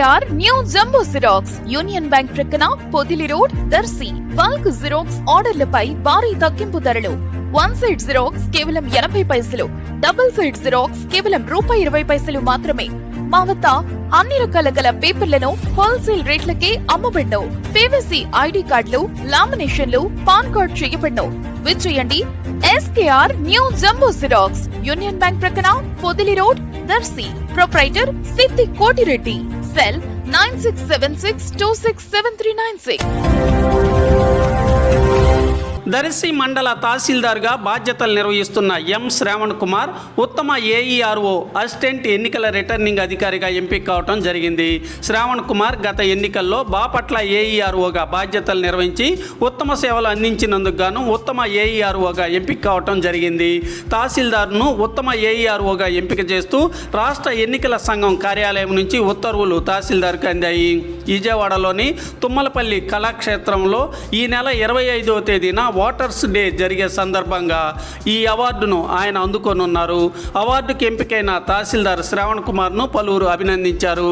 R new jumbo xerox. Union bank ప్రక్కన Podili road Darsi. Bulk xerox ఆర్డర్లపై భారీ తగ్గింపు ధరలు. వన్ సైడ్ జిరాక్స్ కేవలం ఎనభై పైసలు. డబుల్ సైడ్ జిరాక్స్ కేవలం రూపాయి ఇరవై పైసలు మాత్రమే. మా వద్ద అన్ని రకాల గల పేపర్లను హోల్సేల్ రేట్లకే అమ్మబడ్ను పీవీసీ ఐడి కార్డులు లామినేషన్లు పాన్ కార్డ్ చేయబడ్ను విచ్చేయండి. SKR new jumbo xerox. Union bank ప్రక్కన పొదిలి రోడ్ దర్శి. ప్రొప్రైటర్ సిద్ధి కోటిరెడ్డి. Cell 9676267396. దరిసి మండల తహసీల్దార్గా బాధ్యతలు నిర్వహిస్తున్న ఎం శ్రావణ్ కుమార్ ఉత్తమ ఏఈఆర్ఓ అసిస్టెంట్ ఎన్నికల రిటర్నింగ్ అధికారిగా ఎంపిక కావడం జరిగింది. శ్రావణ్ కుమార్ గత ఎన్నికల్లో బాపట్ల ఏఈఆర్ఓగా బాధ్యతలు నిర్వహించి ఉత్తమ సేవలు అందించినందుకు గాను ఉత్తమ ఏఈఆర్ఓగా ఎంపిక కావటం జరిగింది. తహసీల్దార్ను ఉత్తమ ఏఈఆర్ఓగా ఎంపిక చేస్తూ రాష్ట్ర ఎన్నికల సంఘం కార్యాలయం నుంచి ఉత్తర్వులు తహసీల్దార్కు అందాయి. విజయవాడలోని తుమ్మలపల్లి కళాక్షేత్రంలో ఈ నెల ఇరవై ఐదవ తేదీన ఓటర్స్ డే జరిగే సందర్భంగా ఈ అవార్డును ఆయన అందుకొనున్నారు. అవార్డుకి ఎంపికైన తహసీల్దార్ శ్రావణ్ కుమార్ను పలువురు అభినందించారు.